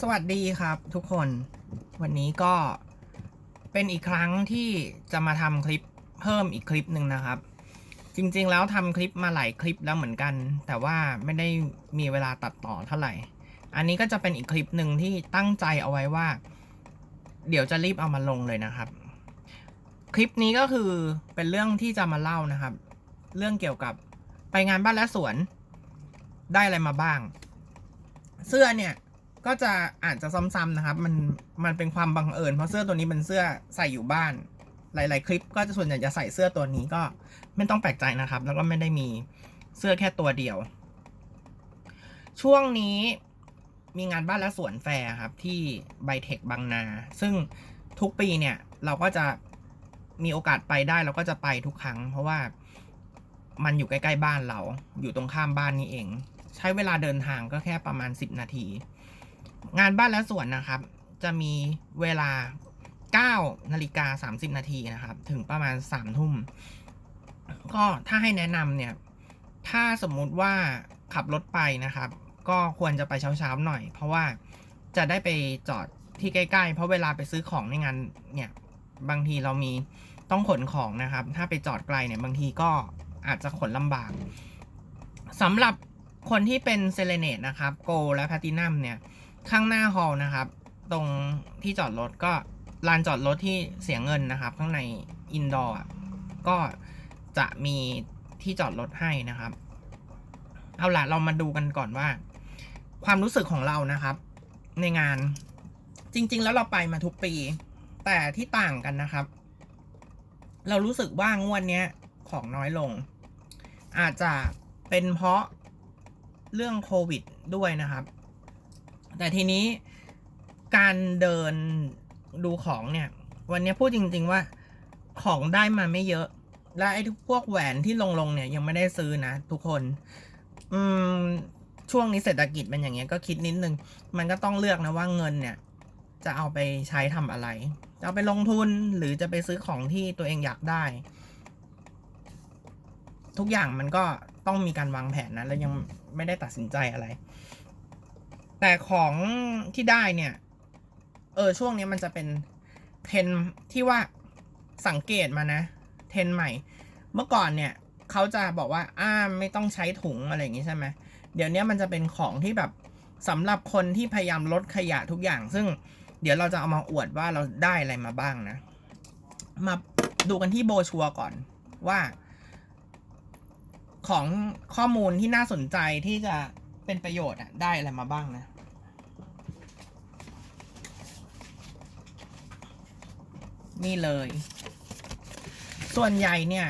สวัสดีครับทุกคนวันนี้ก็เป็นอีกครั้งที่จะมาทำคลิปเพิ่มอีกคลิปหนึ่งนะครับ จริงๆแล้วทำคลิปมาหลายคลิปแล้วเหมือนกัน แต่ว่าไม่ได้มีเวลาตัดต่อเท่าไหร่ อันนี้ก็จะเป็นอีกคลิปหนึ่งที่ตั้งใจเอาไว้ว่า เดี๋ยวจะรีบเอามาลงเลยนะครับ คลิปนี้ก็คือเป็นเรื่องที่จะมาเล่านะครับ เรื่องเกี่ยวกับไปงานบ้านและสวน ได้อะไรมาบ้าง เสื้อเนี่ยก็จะอาจจะซ้ำๆนะครับ มันมันเป็นความบังเอิญเพราะเสื้อตัวนี้เป็นเสื้อใส่อยู่บ้าน หลาย ๆ คลิปก็จะส่วนใหญ่จะใส่เสื้อตัวนี้ก็ไม่ต้องแปลกใจนะครับ แล้วก็ไม่ได้มีเสื้อแค่ตัวเดียว ช่วงนี้มีงานบ้านและสวนแฟร์ครับที่ไบเทคบางนา ซึ่งทุกปีเนี่ยเราก็จะมีโอกาสไปได้เราก็จะไปทุกครั้ง เพราะว่ามันอยู่ใกล้ ๆ บ้านเรา อยู่ตรงข้ามบ้านนี้เอง ใช้เวลาเดินทางก็แค่ประมาณ 10 นาที งานบ้านและสวนนะครับ จะมีเวลา 9 นาฬิกา 30 นาทีนะครับ ถึงประมาณ 3 ทุ่ม ก็ถ้าให้แนะนำเนี่ย ถ้าสมมุติว่าขับรถไปนะครับ ก็ควรจะไปเช้าๆหน่อย เพราะว่าจะได้ไปจอดที่ใกล้ๆ เพราะเวลาไปซื้อของในงานเนี่ยบางทีเรามีต้องขนของนะครับ ถ้าไปจอดไกลเนี่ยบางทีก็อาจจะขนลำบากสำหรับ คนที่เป็นเซเลเนตนะครับโกและแพตินัมเนี่ย ข้างหน้าฮอลนะครับ ตรงที่จอดรถก็ลานจอดรถที่เสียเงินนะครับ ข้างในอินดอร์ก็จะมีที่จอดรถให้นะครับ เอาล่ะเรามาดูกันก่อนว่า ความรู้สึกของเรานะครับ ในงานจริง ๆ แล้วเราไปมาทุกปี แต่ที่ต่างกันนะครับ เรารู้สึกว่างวดเนี้ยของน้อยลง อาจจะเป็นเพราะ เรื่องโควิดด้วยนะครับ แต่ทีนี้การเดินดูของเนี่ย วันนี้พูดจริง ๆว่าของได้มาไม่เยอะ และไอ้พวกแหวนที่ลงลงๆเนี่ยยังไม่ได้ซื้อนะทุกคน อืม ช่วงนี้เศรษฐกิจเป็นอย่างเงี้ยก็คิดนิดนึง มันก็ต้องเลือกนะว่าเงินเนี่ย จะเอาไปใช้ทำอะไร จะเอาไปลงทุนหรือจะไปซื้อของที่ตัวเองอยากได้ ทุกอย่างมันก็ ต้องมีการวางแผนนะ แล้วยังไม่ได้ตัดสินใจอะไร แต่ของที่ได้เนี่ย เออช่วงนี้มันจะเป็นเทรนที่ว่าสังเกตมานะเทรนใหม่ เมื่อก่อนเนี่ยเขาจะบอกว่าอ้าไม่ต้องใช้ถุงอะไรอย่างงี้ใช่ไหมเดี๋ยวนี้มันจะเป็นของที่แบบสำหรับคนที่พยายามลดขยะทุกอย่าง ซึ่งเดี๋ยวเราจะเอามาอวดว่าเราได้อะไรมาบ้างนะ มาดูกันที่โบชัวก่อนว่า ของข้อมูลที่น่าสนใจที่จะเป็นประโยชน์อะได้อะไรมาบ้างนะนี่เลย ส่วนใหญ่เนี่ย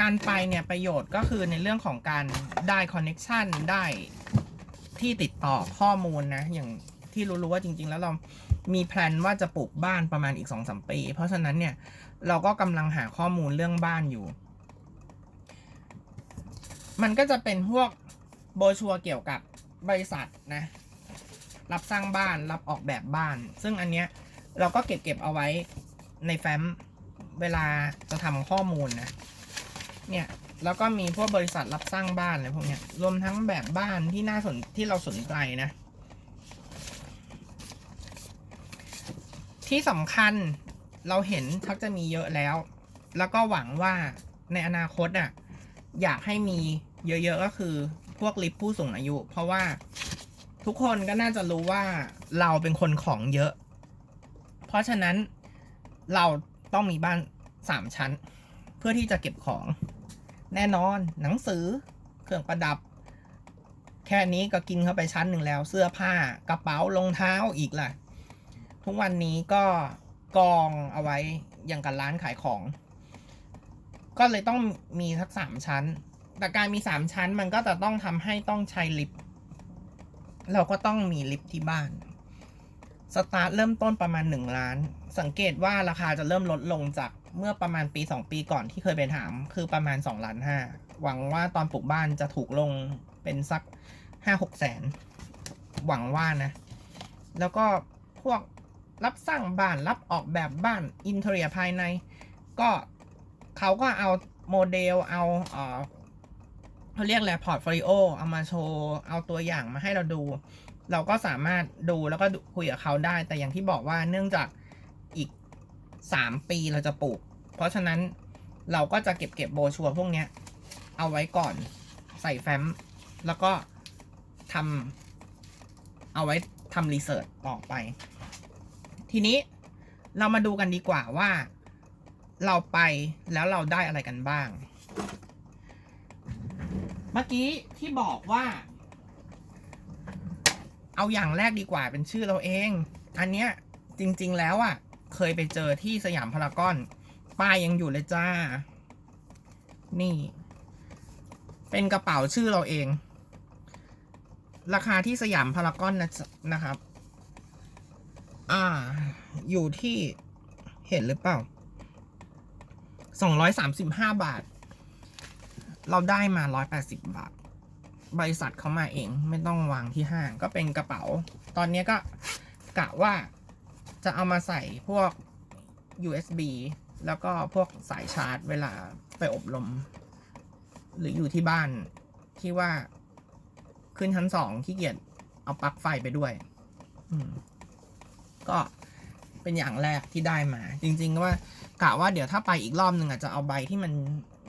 การไปเนี่ยประโยชน์ก็คือในเรื่องของการได้คอนเน็ชันได้ที่ติดต่อข้อมูลนะ อย่างที่รู้ๆว่าจริง ๆ แล้วเรามีแพลนว่าจะปลูกบ้านประมาณอีกสองสมปี เพราะฉะนั้นเนี่ยเราก็กำลังหาข้อมูลเรื่องบ้านอยู่ มันก็จะเป็นพวกโบรชัวเกี่ยวกับบริษัทนะ รับสร้างบ้านรับออกแบบบ้าน ซึ่งอันเนี้ยเราก็เก็บเก็บเอาไว้ในแฟ้มเวลาจะทำข้อมูลนะ เนี่ยแล้วก็มีพวกบริษัทรับสร้างบ้านอะไรพวกเนี้ย รวมทั้งแบบบ้านที่น่าสนที่เราสนใจนะ ที่สำคัญเราเห็นชักจะมีเยอะแล้ว แล้วก็หวังว่าในอนาคตอะ อยากให้มีเยอะๆก็คือพวกลิฟต์ผู้สูงอายุ เพราะว่าทุกคนก็น่าจะรู้ว่าเราเป็นคนของเยอะ เพราะฉะนั้นเราต้องมีบ้านสามชั้น เพื่อที่จะเก็บของ แน่นอนหนังสือเครื่องประดับ แค่นี้ก็กินเข้าไปชั้นหนึ่งแล้ว เสื้อผ้ากระเป๋ารองเท้าอีกล่ะ ทุกวันนี้ก็กองเอาไว้อย่างกับร้านขายของ ก็เลยต้องมีสักสามชั้น แต่การมีสามชั้นมันก็จะต้องทำให้ต้องใช้ลิฟต์เราก็ต้องมีลิฟต์ที่บ้าน สตาร์ทเริ่มต้นประมาณหนึ่งล้าน สังเกตว่าราคาจะเริ่มลดลงจากเมื่อประมาณปีสองปีก่อนที่เคยไปถาม คือประมาณสองล้านห้าหวังว่าตอนปลูกบ้านจะถูกลงเป็นสักห้าหกแสน หวังว่านะ แล้วก็พวกรับสร้างบ้านรับออกแบบบ้านอินเทอร์เนียภายใน ก็ เขาก็เอาโมเดลเอาเออเขาเรียกอะไรพอร์ตโฟลิโอเอามาโชว์เอาตัวอย่างมาให้เราดู เราก็สามารถดูแล้วก็คุยกับเขาได้ แต่อย่างที่บอกว่าเนื่องจากอีกสามปีเราจะปลูก เพราะฉะนั้นเราก็จะเก็บเก็บโบรชัวร์พวกนี้เอาไว้ก่อนใส่แฟ้ม แล้วก็ทำเอาไว้ทำรีเสิร์ชต่อไป ทีนี้เรามาดูกันดีกว่าว่า เราไปแล้วเราได้อะไรกันบ้าง เมื่อกี้ที่บอกว่า เอาอย่างแรกดีกว่าเป็นชื่อเราเอง อันเนี้ยจริง ๆ แล้วอะ่ะ เคยไปเจอที่สยามพารากอน ป้ายยังอยู่เลยจ้า นี่ เป็นกระเป๋าชื่อเราเอง ราคาที่สยามพารากอนนะนะครับ อ่า อยู่ที่เห็นหรือเปล่า สองร้อยสามสิบห้าบาท เราได้มาร้อยแปดสิบบาท บริษัทเขามาเองไม่ต้องวางที่ห้างก็เป็นกระเป๋า ตอนนี้ก็กะว่าจะเอามาใส่พวก USB แล้วก็พวกสายชาร์จเวลาไปอบรม หรืออยู่ที่บ้านที่ว่าขึ้นชั้นสองขี้เกียจเอาปลั๊กไฟไปด้วย ก็ เป็นอย่างแรกที่ได้มา จริง ๆ ว่ากะว่าเดี๋ยวถ้าไปอีกรอบหนึ่งอาจจะเอาใบที่มัน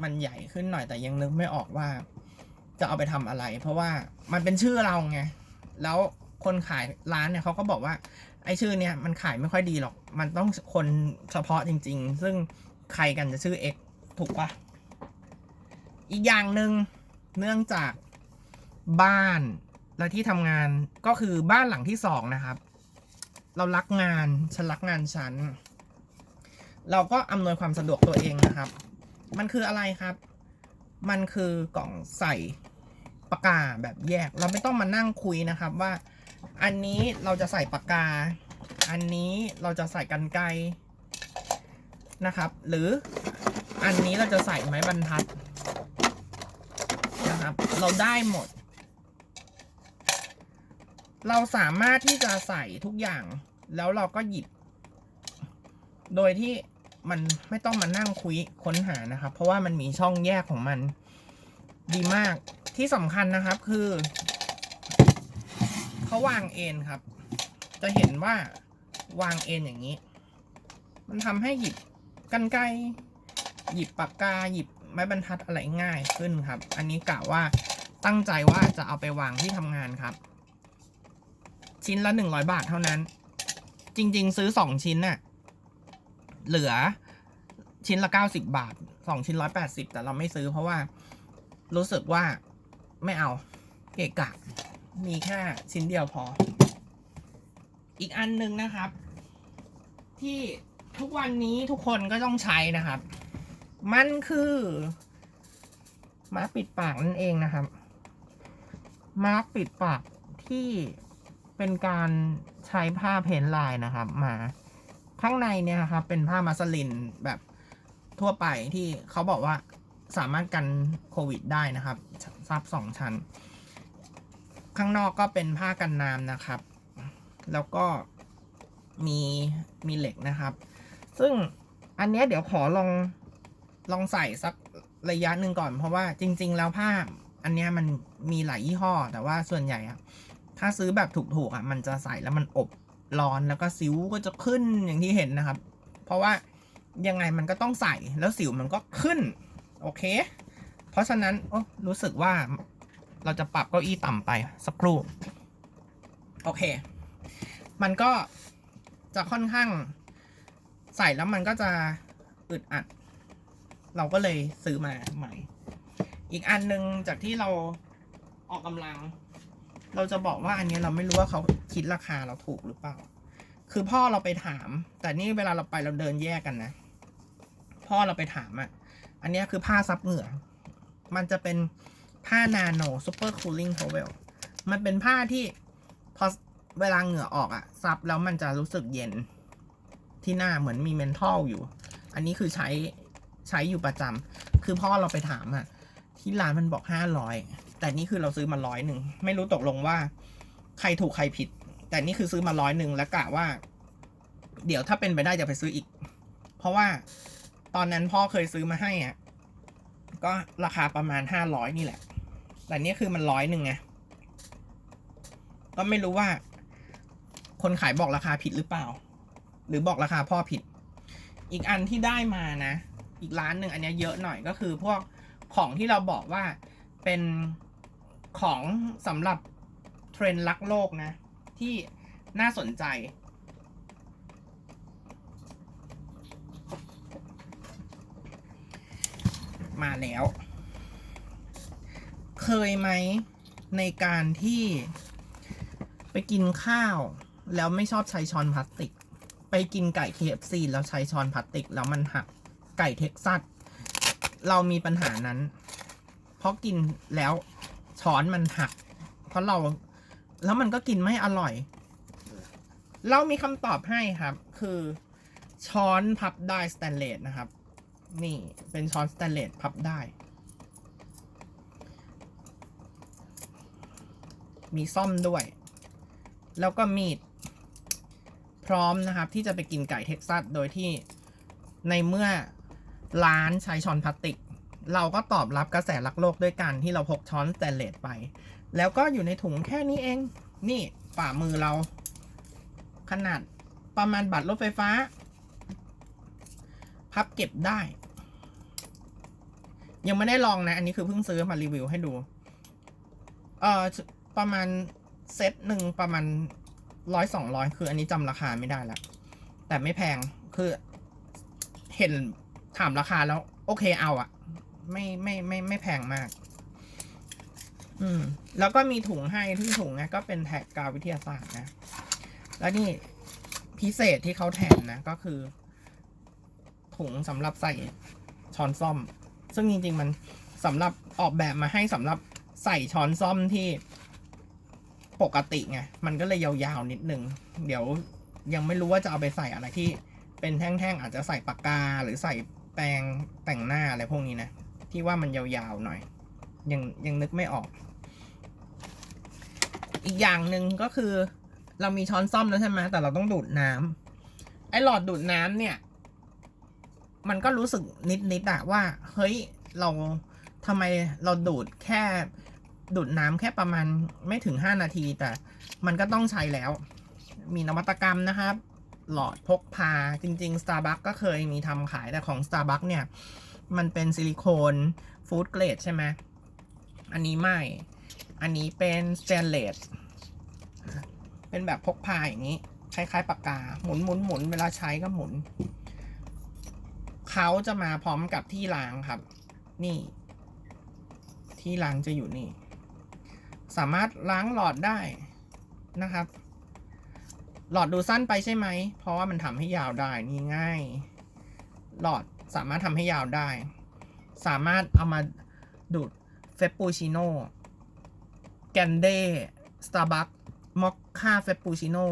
มันใหญ่ขึ้นหน่อยแต่ยังนึกไม่ออกว่า จะเอาไปทำอะไร เพราะว่ามันเป็นชื่อเราไงแล้วคนขายร้านเนี่ยเขาก็บอกว่า ไอ้ชื่อเนี่ยมันขายไม่ค่อยดีหรอก มันต้องคนเฉพาะจริง ๆ ซึ่งใครกันจะชื่อ X ถูกปะอีกอย่างหนึ่งเนื่องจากบ้านและที่ทำงานก็คือบ้านหลังที่สองนะครับ เรารักงาน ฉันรักงานฉัน เราก็อำนวยความสะดวกตัวเองนะครับ มันคืออะไรครับ มันคือกล่องใส่ปากกาแบบแยก เราไม่ต้องมานั่งคุยนะครับว่า อันนี้เราจะใส่ปากกา อันนี้เราจะใส่กันไกรนะครับ หรืออันนี้เราจะใส่ไม้บรรทัดนะครับ เราได้หมด เราสามารถที่จะใส่ทุกอย่าง แล้วเราก็หยิบ โดยที่มันไม่ต้องมานั่งคุยค้นหานะครับ เพราะว่ามันมีช่องแยกของมัน ดีมากที่สำคัญนะครับคือเขาวางเอ็นครับ จะเห็นว่าวางเอ็นอย่างนี้ มันทำให้หยิบกันไกรหยิบปากกาหยิบไม้บรรทัดอะไรง่ายขึ้นครับ อันนี้กะว่าตั้งใจว่าจะเอาไปวางที่ทำงานครับ ชิ้นละหนึ่งร้อยบาทเท่านั้น จริง ๆ ซื้อสองชิ้นน่ะ เหลือชิ้นละเก้าสิบบาทสองชิ้นร้อยแปดสิบแต่เราไม่ซื้อเพราะว่ารู้สึกว่าไม่เอาเกะกะ มีแค่ชิ้นเดียวพอ อีกอันหนึ่งนะครับ ที่ทุกวันนี้ทุกคนก็ต้องใช้นะครับ มันคือมาร์กปิดปากนั่นเองนะครับ มาร์กปิดปากที่ เป็นการใช้ผ้าเพนลายนะครับ มาข้างในเนี่ยครับเป็นผ้ามัสลินแบบทั่วไปที่เขาบอกว่าสามารถกันโควิดได้นะครับซับสองชั้น ข้างนอกก็เป็นผ้ากันน้ำนะครับ แล้วก็มีมีเหล็กนะครับ ซึ่งอันเนี้ยเดี๋ยวขอลองลองใส่สักระยะหนึ่งก่อน เพราะว่าจริง ๆ แล้วผ้าอันเนี้ยมันมีหลายยี่ห้อ แต่ว่าส่วนใหญ่อะ ถ้าซื้อแบบถูกๆอะมันจะใส่แล้วมันอบร้อนแล้วก็สิวก็จะขึ้นอย่างที่เห็นนะครับ เพราะว่ายังไงมันก็ต้องใส่แล้วสิวมันก็ขึ้น โอเค เพราะฉะนั้นโอ้รู้สึกว่าเราจะปรับเก้าอี้ต่ำไปสักครู่ โอเค มันก็จะค่อนข้างใส่แล้วมันก็จะอึดอัด เราก็เลยซื้อมาใหม่ อีกอันหนึ่งจากที่เราออกกำลัง เราจะบอกว่าอันนี้เราไม่รู้ว่าเขาคิดราคาเราถูกหรือเปล่า คือพ่อเราไปถาม แต่นี่เวลาเราไปเราเดินแยกกันนะ พ่อเราไปถามอะ่ะ อันนี้คือผ้าซับเหงื่อ มันจะเป็นผ้านาโนซูเปอร์คูลิ่งโทเวลมันเป็นผ้าที่พอเวลาเหงื่อออกอะ่ะซับแล้วมันจะรู้สึกเย็น ที่หน้าเหมือนมีเมนทอลอยู่ อันนี้คือใช้ใช้อยู่ประจำคือพ่อเราไปถามอะ่ะที่ร้านมันบอกห้าร้อย แต่นี่คือเราซื้อมาร้อยหนึ่ง ไม่รู้ตกลงว่า ใครถูกใครผิด แต่นี่คือซื้อมาร้อยหนึ่งแล้วกะว่า เดี๋ยวถ้าเป็นไปได้จะไปซื้ออีก เพราะว่าตอนนั้นพ่อเคยซื้อมาให้อะ ก็ราคาประมาณห้าร้อยนี่แหละ แต่นี่คือมันร้อยหนึ่งไง ก็ไม่รู้ว่า คนขายบอกราคาผิดหรือเปล่า หรือบอกราคาพ่อผิด อีกอันที่ได้มานะ อีกร้านหนึ่งอันนี้เยอะหน่อยก็คือพวกของที่เราบอกว่าเป็น ของสำหรับเทรนด์รักโลกนะ ที่น่าสนใจ มาแล้ว เคยไหมในการที่ไปกินข้าว แล้วไม่ชอบใช้ช้อนพลาสติก ไปกินไก่ KFC แล้วใช้ช้อนพลาสติก แล้วมันหักไก่เท็กซัสเรามีปัญหานั้น เพราะกินแล้ว ช้อนมันหัก เพราะเรา แล้วมันก็กินไม่อร่อย เรามีคำตอบให้ครับ คือช้อนพับได้สแตนเลสนะครับ นี่เป็นช้อนสแตนเลสพับได้ มีซ่อมด้วย แล้วก็มีด พร้อมนะครับ ที่จะไปกินไก่เท็กซัสโดยที่ในเมื่อร้านใช้ช้อนพลาสติก เราก็ตอบรับกระแสรักโลกด้วยกันที่เราพกช้อนสแตนเลสไป แล้วก็อยู่ในถุงแค่นี้เอง นี่ฝ่ามือเรา ขนาดประมาณบัตรรถไฟฟ้า พับเก็บได้ ยังไม่ได้ลองนะ อันนี้คือเพิ่งซื้อมารีวิวให้ดู เอ่อ ประมาณเซตหนึ่งประมาณร้อยสองร้อยคืออันนี้จำราคาไม่ได้ละ แต่ไม่แพงคือเห็นถามราคาแล้ว โอเคเอาอะ ไม่ไม่ไม่ไม่แพงมาก อืม แล้วก็มีถุงให้ที่ถุงนี่ยก็เป็นแท็กกาววิทยาศาสตร์นะ แล้วนี่พิเศษที่เขาแถมนะ ก็คือ ถุงสำหรับใส่ช้อนซ่อม ซึ่งจริง ๆ มันสำหรับออกแบบมาให้สำหรับใส่ช้อนซ่อมที่ปกติไง มันก็เลยยาวๆนิดนึง เดี๋ยวยังไม่รู้ว่าจะเอาไปใส่อะไรที่เป็นแท่งๆ อาจจะใส่ปากกาหรือใส่แปรงแต่งหน้าอะไรพวกนี้นะ ที่ว่ามันยาวๆหน่อย ยังยังนึกไม่ออก อีกอย่างหนึ่งก็คือ เรามีช้อนซ่อมแล้วใช่ไหมแต่เราต้องดูดน้ำไอ้หลอดดูดน้ำเนี่ย มันก็รู้สึกนิดๆอะว่า เฮ้ยเราทำไมเราดูดแค่ดูดน้ำแค่ประมาณไม่ถึง5นาที แต่มันก็ต้องใช้แล้ว มีนวัตกรรมนะครับหลอดพกพาจริง ๆ Starbucks ก็เคยมีทำขายแต่ของ Starbucks เนี่ย มันเป็นซิลิโคนฟู้ดเกรดใช่ไหมอันนี้ไม่ อันนี้เป็นส t ตนเลส เป็นแบบพกพาอย่างนี้ คล้ายๆปากกา หมุนหมุนหมุนเวลาใช้ก็หมุน เขาจะมาพร้อมกับที่ล้างครับ นี่ ที่ล้างจะอยู่นี่ สามารถล้างหลอดได้นะครับ หลอดดูสั้นไปใช่ไหม เพราะว่ามันทำให้ยาวได้นี่ง่าย หลอด สามารถทำให้ยาวได้ สามารถเอามาดูดเฟปปูชิโน่แกนเดสตาร์บัคมอคค่าเฟปปูชิโน่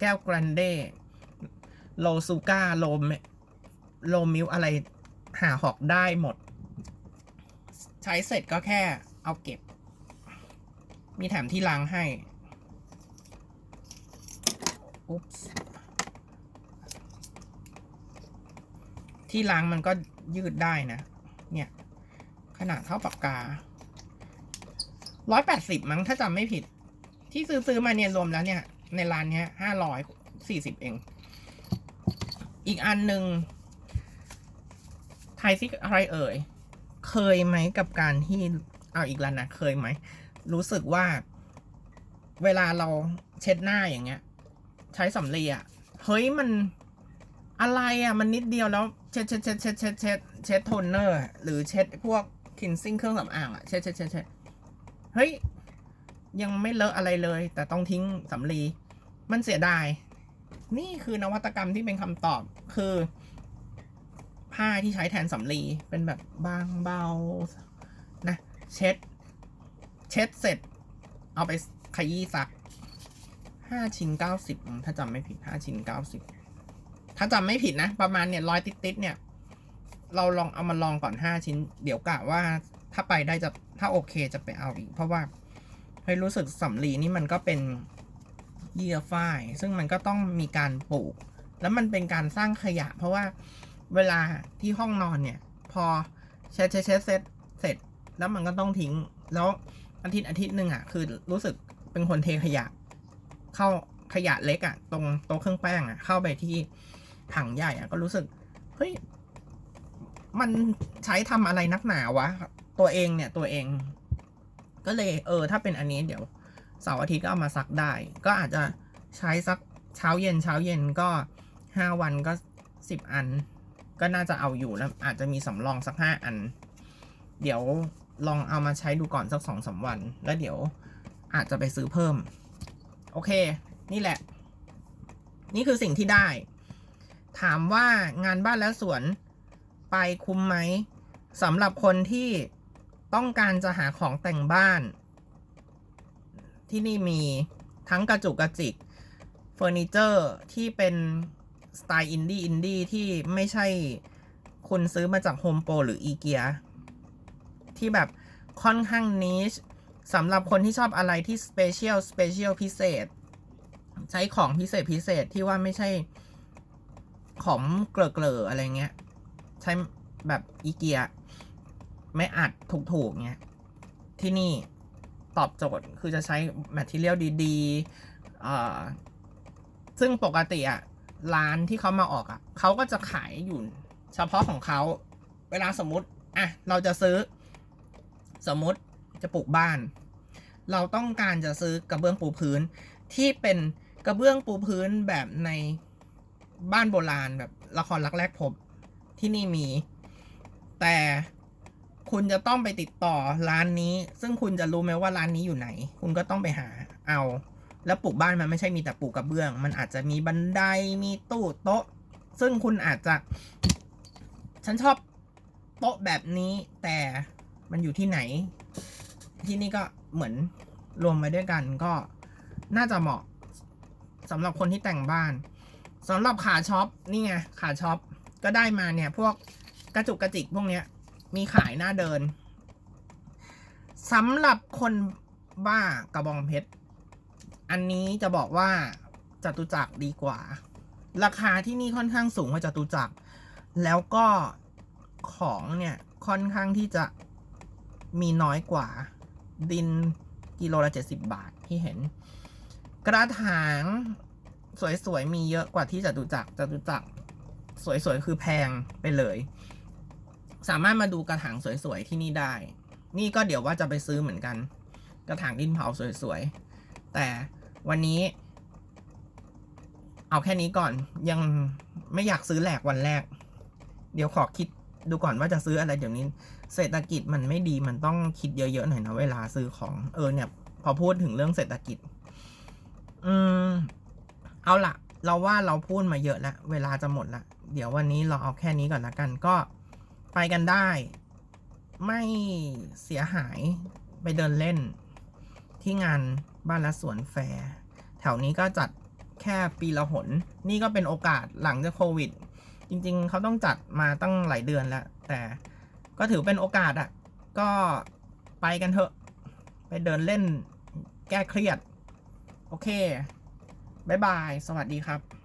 แก้วแกรนเดโลซูก้าโลโลมิลอะไรหาหอกได้หมด ใช้เสร็จก็แค่เอาเก็บ มีแถมที่ล้างให้ อุ๊บ ที่ล้างมันก็ยืดได้นะ เนี่ย ขนาดเท่าปากกา ร้อยแปดสิบมั้งถ้าจำไม่ผิด ที่ซื้อซื้อมาเนี่ยรวมแล้วเนี่ย ในร้านเนี้ยห้าร้อยสี่สิบเอง อีกอันหนึ่งไทยซิอะไรเอ่ย เคยไหมกับการที่เอาอีกแล้วนะเคยไหม รู้สึกว่า เวลาเราเช็ดหน้าอย่างเงี้ย ใช้สำลีอะเฮ้ยมัน อะไรอะ มันนิดเดียวแล้วเช็ดเช็ดเช็ดเช็ดเช็ดเช็ดเช็ดโทนเนอร์หรือเช็ดพวกคินซิ่งเครื่องสำอางอะเช็ดเช็ดเช็ดเช็ดเฮ้ย ยังไม่เลอะอะไรเลย แต่ต้องทิ้งสำลีมันเสียดาย นี่คือนวัตกรรมที่เป็นคำตอบคือ ผ้าที่ใช้แทนสำลีเป็นแบบบางเบานะเช็ด เช็ดเสร็จ เอาไปขยี้ซักห้าชิ้นเก้าสิบถ้าจำไม่ผิดห้าชิ้นเก้าสิบ ถ้าจำไม่ผิดนะ ประมาณเนี่ยร้อยติดๆเนี่ย เราลองเอามาลองก่อนห้าชิ้น เดี๋ยวกะว่าถ้าไปได้จะถ้าโอเคจะไปเอาอีก เพราะว่าเฮ้ยรู้สึกสำลีนี่มันก็เป็นเยื่อฝ้าย ซึ่งมันก็ต้องมีการปลูก แล้วมันเป็นการสร้างขยะ เพราะว่าเวลาที่ห้องนอนเนี่ย พอเช็ดเช็ดเช็ดเสร็จเสร็จ แล้วมันก็ต้องทิ้ง แล้วอาทิตย์อาทิตย์หนึ่งอะ คือรู้สึกเป็นคนเทขยะ เข้าขยะเล็กอะ ตรงโต๊ะเครื่องแป้งอะ เข้าไปที่ ถังใหญ่อะก็รู้สึก เฮ้ย มันใช้ทำอะไรนักหนาวะ ตัวเองเนี่ยตัวเอง ก็เลยเออ ถ้าเป็นอันนี้เดี๋ยวเสาร์อาทิตย์ก็เอามาซักได้ ก็อาจจะใช้สักเช้าเย็นเช้าเย็นก็ห้าวันก็สิบอัน ก็น่าจะเอาอยู่แล้ว อาจจะมีสำรองสักห้าอัน เดี๋ยวลองเอามาใช้ดูก่อนสักสองสามวัน แล้วเดี๋ยวอาจจะไปซื้อเพิ่ม โอเค นี่แหละ นี่คือสิ่งที่ได้ ถามว่างานบ้านและสวนไปคุ้มไหมสำหรับคนที่ต้องการจะหาของแต่งบ้าน ที่นี่มีทั้งกระจุกกระจิกเฟอร์นิเจอร์ที่เป็นสไตล์อินดี้อินดี้ที่ไม่ใช่คุณซื้อมาจากโฮมโปรหรืออีเกียที่แบบค่อนข้างนิชสำหรับคนที่ชอบอะไรที่สเปเชียลสเปเชียลพิเศษ ใช้ของพิเศษพิเศษที่ว่าไม่ใช่ ของเกลอๆอะไรเงี้ย ใช้แบบอีเกีย ไม่อัดถูกๆเงี้ย ที่นี่ตอบโจทย์คือจะใช้แมทเทียลดีๆเอ่อซึ่งปกติอะร้านที่เขามาออกอะเขาก็จะขายอยู่เฉพาะของเขา เวลาสมมติอะเราจะซื้อ สมมติจะปลูกบ้าน เราต้องการจะซื้อกระเบื้องปูพื้นที่เป็นกระเบื้องปูพื้นแบบใน บ้านโบราณแบบละครรักแรกพบที่นี่มี แต่คุณจะต้องไปติดต่อร้านนี้ ซึ่งคุณจะรู้ไหมว่าร้านนี้อยู่ไหน คุณก็ต้องไปหาเอา แล้วปลูกบ้านมันไม่ใช่มีแต่ปลูกกระเบื้อง มันอาจจะมีบันไดมีตู้โต๊ะ ซึ่งคุณอาจจะ ฉันชอบโต๊ะแบบนี้ แต่มันอยู่ที่ไหน ที่นี่ก็เหมือนรวมไว้ด้วยกันก็น่าจะเหมาะสำหรับคนที่แต่งบ้าน สำหรับขาช็อปนี่ไงขาช็อปก็ได้มาเนี่ย พวกกระจุกกระจิกพวกเนี้ย มีขายหน้าเดินสำหรับคนบ้ากระบองเพชรอันนี้จะบอกว่าจตุจักรดีกว่า ราคาที่นี่ค่อนข้างสูงกว่าจตุจักรแล้วก็ของเนี่ยค่อนข้างที่จะมีน้อยกว่า ดินกิโลละเจ็ดสิบบาทที่เห็น กระถาง สวยๆ มีเยอะกว่าที่จตุจักรจตุจักรสวยๆ คือแพงไปเลย สามารถมาดูกระถางสวยๆ ที่นี่ได้ นี่ก็เดี๋ยวว่าจะไปซื้อเหมือนกัน กระถางดินเผาสวยๆ แต่วันนี้ เอาแค่นี้ก่อนยังไม่อยากซื้อแหลกวันแรก เดี๋ยวขอคิดดูก่อนว่าจะซื้ออะไรเดี๋ยวนี้ เศรษฐกิจมันไม่ดีมันต้องคิดเยอะๆหน่อยนะเวลาซื้อของ เออเนี่ย พอพูดถึงเรื่องเศรษฐกิจ อืม เอาละเราว่าเราพูดมาเยอะแล้วเวลาจะหมดละเดี๋ยววันนี้เราเอาแค่นี้ก่อนละกันก็ไปกันได้ ไม่เสียหายไปเดินเล่น ที่งานบ้านและสวนแฟร์แถวนี้ก็จัดแค่ปีละหน นี่ก็เป็นโอกาสหลังจากโควิด จริงๆ เขาต้องจัดมาตั้งหลายเดือนแล้ว แต่ก็ถือเป็นโอกาสอะ่ะ ก็ไปกันเถอะ ไปเดินเล่นแก้เครียด โอเค บ๊ายบาย สวัสดีครับ